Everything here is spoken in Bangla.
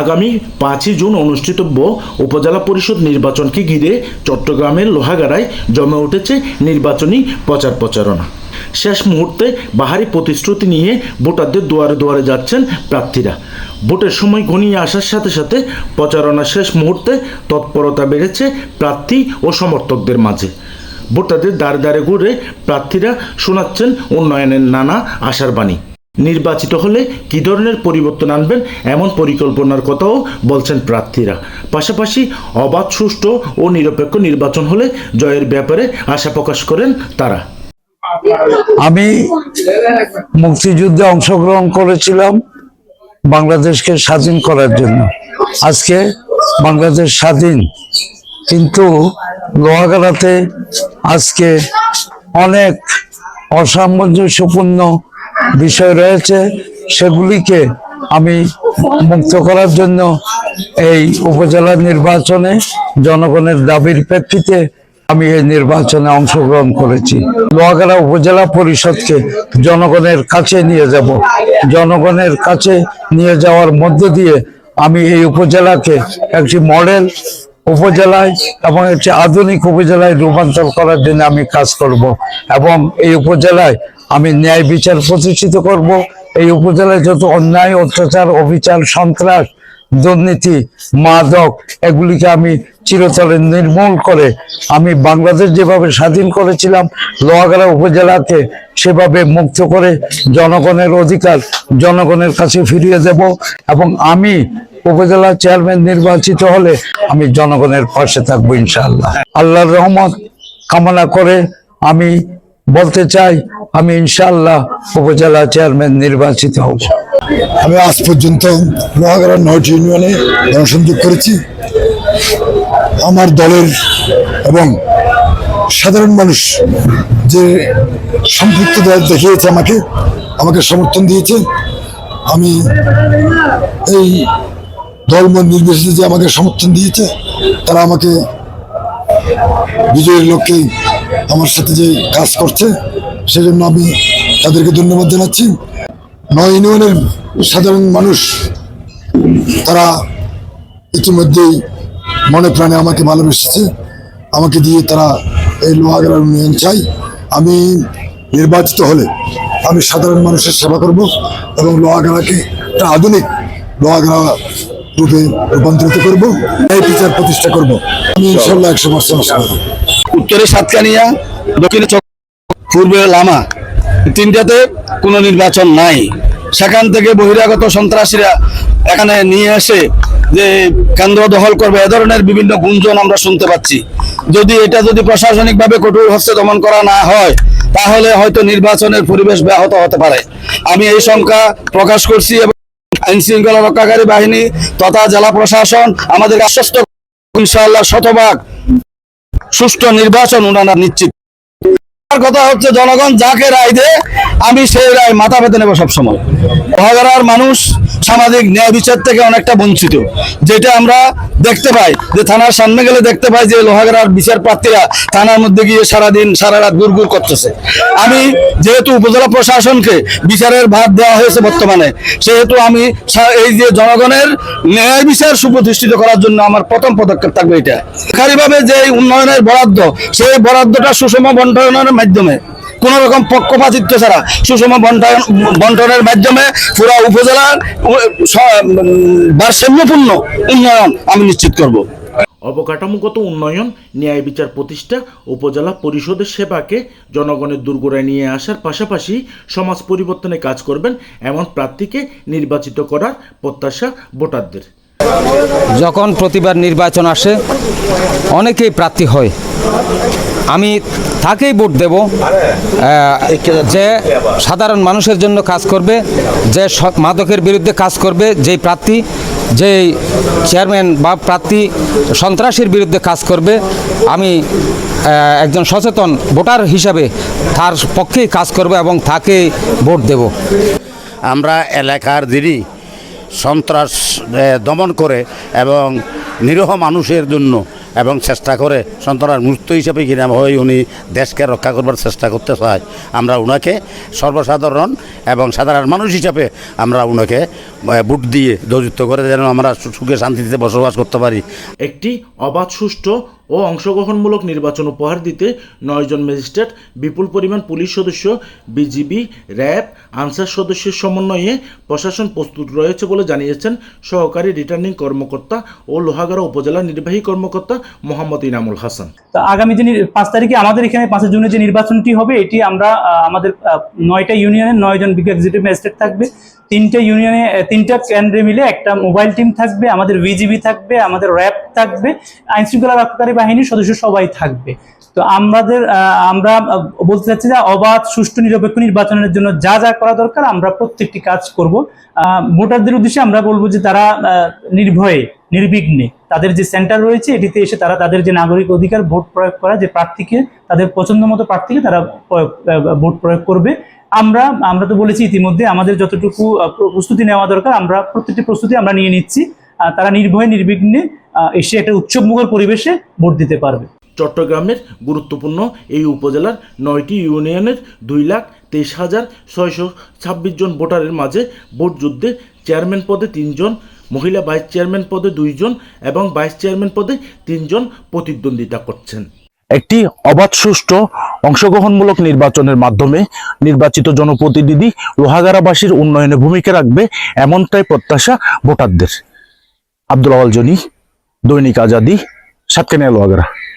আগামী পাঁচই জুন অনুষ্ঠিতব্য উপজেলা পরিষদ নির্বাচনকে ঘিরে চট্টগ্রামের লোহাগাড়ায় জমে উঠেছে নির্বাচনী প্রচার প্রচারণা। শেষ মুহূর্তে বাহারি প্রতিশ্রুতি নিয়ে ভোটারদের দুয়ারে দুয়ারে যাচ্ছেন প্রার্থীরা। ভোটের সময় ঘনিয়ে আসার সাথে সাথে প্রচারণা শেষ মুহূর্তে তৎপরতা বেড়েছে প্রার্থী ও সমর্থকদের মাঝে। ভোটারদের দ্বারে দ্বারে ঘুরে প্রার্থীরা শোনাচ্ছেন উন্নয়নের নানা আশার বাণী। নির্বাচিত হলে কী ধরনের পরিবর্তন আনবেন এমন পরিকল্পনার কথাও বলছেন প্রার্থীরা। পাশাপাশি অবাধ, সুষ্ঠু ও নিরপেক্ষ নির্বাচন হলে জয়ের ব্যাপারে আশা প্রকাশ করেন তারা। আমি মুক্তিযুদ্ধে অংশগ্রহণ করেছিলাম বাংলাদেশকে স্বাধীন করার জন্য। আজকে বাংলাদেশ স্বাধীন। কিন্তু লোহাগাড়াতে আজকে অনেক অসামঞ্জস্যপূর্ণ বিষয় রয়েছে, সেগুলিকে আমি মুক্ত করার জন্য এই উপজেলা নির্বাচনে জনগণের দাবির প্রেক্ষিতে আমি এই নির্বাচনে অংশগ্রহণ করেছি। লোহাগাড়া উপজেলা পরিষদকে জনগণের কাছে নিয়ে যাব। জনগণের কাছে নিয়ে যাওয়ার মধ্য দিয়ে আমি এই উপজেলাকে একটি মডেল উপজেলায় এবং একটি আধুনিক উপজেলায় রূপান্তর করার জন্য আমি কাজ করব এবং এই উপজেলায় আমি ন্যায় বিচার প্রতিষ্ঠিত করব। এই উপজেলায় যত অন্যায়, অত্যাচার, অবিচার, সন্ত্রাস, দুর্নীতি, মাদক, এগুলিকে আমি চিরতরে নির্মূল করে আমি বাংলাদেশ যেভাবে স্বাধীন করেছিলাম, লোহাগাড়া উপজেলাকে সেভাবে মুক্ত করে জনগণের অধিকার, জনগণের কাছে ফিরিয়ে দেব এবং আমি উপজেলা চেয়ারম্যান নির্বাচিত হলে আমি জনগণের পাশে থাকব ইনশাআল্লাহ। আল্লাহর রহমত কামনা করে আমি বলতে চাই, আমি ইনশাল্লাহ উপজেলা চেয়ারম্যান নির্বাচিত হব। আমি আজ পর্যন্ত লোহাগাড়ার নয়টি ইউনিয়নে জনসংযোগ করেছি। আমার দলের এবং সাধারণ মানুষ যে সম্পৃক্ততা দেখিয়েছে আমাকে আমাকে সমর্থন দিয়েছে। আমি এই দলমত নির্বিশেষে যে আমাকে সমর্থন দিয়েছে, তারা আমাকে বিজয়ের লক্ষ্যে আমার সাথে যে কাজ করছে, সেজন্য আমি তাদেরকে ধন্যবাদ জানাচ্ছি। নয় ইউনিয়নের সাধারণ মানুষ, তারা ইতিমধ্যেই মনে প্রাণে আমাকে ভালোবেসেছে। আমাকে দিয়ে তারা এই লোহাগড়া ইউনিয়ন চাই আমি নির্বাচিত হলে আমি সাধারণ মানুষের সেবা করব এবং লোহাগড়াকে একটা আধুনিক লোহাগড়া রূপে রূপান্তরিত করব। এই বিচার প্রতিষ্ঠা করব। আমি ইনশাল্লাহ একশো পার্সেন্ট উত্তরে সাতকানিয়া, দক্ষিণে পূর্বে লামা। তিনটাতে কোনো নির্বাচন নাই। সেখান থেকে বহিরাগত সন্ত্রাসীরা এখানে নিয়ে এসে যে কেন্দ্র দখল করবে, এ ধরনের বিভিন্ন গুঞ্জন আমরা শুনতে পাচ্ছি। যদি এটা যদি প্রশাসনিকভাবে কঠোর হস্তে দমন করা না হয়, তাহলে হয়তো নির্বাচনের পরিবেশ ব্যাহত হতে পারে। আমি এই শঙ্কা প্রকাশ করছি এবং আইন শৃঙ্খলা রক্ষাকারী বাহিনী তথা জেলা প্রশাসন, আমাদের আশ্বস্ত ইনশাআল্লাহ শতভাগ সুষ্ঠু নির্বাচন ওনারা নিশ্চিত। কথা হচ্ছে, জনগণ যাকে রায় দেয়, আমি সেই রায় মাথা পেতে নেব সবসময়। মহাগারার মানুষ সামাজিক ন্যায় বিচার থেকে অনেকটা বঞ্চিত, যেটা আমরা দেখতে পাই, যে থানার সামনে গেলে দেখতে পাই যে লোহাগারার বিচার প্রার্থীরা থানার মধ্যে গিয়ে সারাদিন সারা রাত গুড় করতেছে। আমি যেহেতু উপজেলা প্রশাসনকে বিচারের ভার দেওয়া হয়েছে বর্তমানে, সেহেতু আমি এই যে জনগণের ন্যায় বিচার সুপ্রতিষ্ঠিত করার জন্য আমার প্রথম পদক্ষেপ থাকবে এটা। সরকারিভাবে যে উন্নয়নের বরাদ্দ, সেই বরাদ্দটা সুষম বন্টনের মাধ্যমে কোন রকম পক্ষপাতিত্ব ছাড়া সুষম বন্টন বন্টনের মাধ্যমে পুরো উপজেলার ভারসাম্যপূর্ণ উন্নয়ন আমি নিশ্চিত করব। অবকাঠামোগত উন্নয়ন ন্যায় বিচার প্রতিষ্ঠা উপজেলা পরিষদের সেবাকে জনগণের দুর্গড়ায় নিয়ে আসার পাশাপাশি সমাজ পরিবর্তনে কাজ করবেন এমন প্রার্থীকে নির্বাচিত করার প্রত্যাশা ভোটারদের। যখন প্রতিবার নির্বাচন আসে অনেকেই প্রার্থী হয়। আমি তাকেই ভোট দেব যে সাধারণ মানুষের জন্য কাজ করবে, যে মাদকের বিরুদ্ধে কাজ করবে, যেই প্রার্থী, যেই চেয়ারম্যান বা প্রার্থী সন্ত্রাসীর বিরুদ্ধে কাজ করবে, আমি একজন সচেতন ভোটার হিসাবে তার পক্ষেই কাজ করব এবং তাকেই ভোট দেব। আমরা এলাকার যিনি সন্ত্রাস দমন করে এবং নিরহ মানুষের জন্য এবং চেষ্টা করে সন্তানের মূর্ত হিসেবে কিনা হয়ে উনি দেশকে রক্ষা করবার চেষ্টা করতে চায় আমরা উনাকে সর্বসাধারণ এবং সাধারণ মানুষ হিসাবে আমরা উনাকে বুট ভোট দিয়ে দৌযুক্ত করে যেন আমরা সুখে শান্তিতে বসবাস করতে পারি। একটি অবাধ সুষ্ঠু ও অংশগ্রহণমূলক নির্বাচন উপহার দিতে নয়জন ম্যাজিস্ট্রেট, বিপুল পরিমাণ পুলিশ সদস্য, বিজিবি, র্যাব, আনসার সদস্যের সমন্বয়ে প্রশাসন প্রস্তুত রয়েছে বলে জানিয়েছেন সহকারী রিটার্নিং কর্মকর্তা ও লোহাগাড়া উপজেলা নির্বাহী কর্মকর্তা মোহাম্মদ ইনামুল হাসান। আগামী যে পাঁচ তারিখে আমাদের এখানে পাঁচই জুনে যে নির্বাচনটি হবে, এটি আমরা আমাদের নয়টা ইউনিয়নের নয়জন বিজ্ঞ এক্সিকিউটিভ ম্যাজিস্ট্রেট থাকবে। তিনটা ইউনিয়নে তিনটা কেন্দ্রে মিলে একটা মোবাইল টিম থাকবে, আমাদের ভিজিবি থাকবে, আমাদের র্যাব থাকবে আইন শৃঙ্খলা রক্ষাকারী বাহিনীর সদস্য সবাই থাকবে। তো আমাদের আমরা বলতে চাচ্ছি যে অবাধ, সুষ্ঠু, নিরপেক্ষ নির্বাচনের জন্য যা যা করা দরকার, আমরা প্রত্যেকটি কাজ করব। ভোটারদের উদ্দেশ্যে আমরা বলব যে তারা নির্ভয়ে, নির্বিঘ্নে তাদের যে সেন্টার রয়েছে, এটিতে এসে তারা তাদের যে নাগরিক অধিকার ভোট প্রয়োগ করা, যে প্রার্থীকে, তাদের পছন্দ মতো প্রার্থীকে তারা ভোট প্রয়োগ করবে। আমরা আমরা তো বলেছি ইতিমধ্যে আমাদের যতটুকু প্রস্তুতি নেওয়া দরকার, আমরা প্রত্যেকটি প্রস্তুতি আমরা নিয়ে নিচ্ছি। তারা নির্ভয়ে নির্বিঘ্নে আহ, এসে একটা উৎসবমুখর পরিবেশে ভোট দিতে পারবে। চট্টগ্রামের গুরুত্বপূর্ণ এই উপজেলার নয়টি ইউনিয়নের দুই লাখ তেইশ হাজার ছয়শো ছাব্বিশ জন ভোটারের মাঝে ভোট যুদ্ধে চেয়ারম্যান পদে তিনজন মহিলা ভাইস চেয়ারম্যান পদে দুইজন এবং ভাইস চেয়ারম্যান পদে তিনজন প্রতিদ্বন্দ্বিতা করছেন। একটি অবাধ সুষ্ঠু অংশগ্রহণমূলক নির্বাচনের মাধ্যমে নির্বাচিত জনপ্রতিনিধি লোহাগাড়াবাসীর উন্নয়নে ভূমিকা রাখবে এমনটাই প্রত্যাশা ভোটারদের। আব্দুল আওয়াল জনি দৈনিক আজাদি সাতকানিয়া লোহাগাড়া।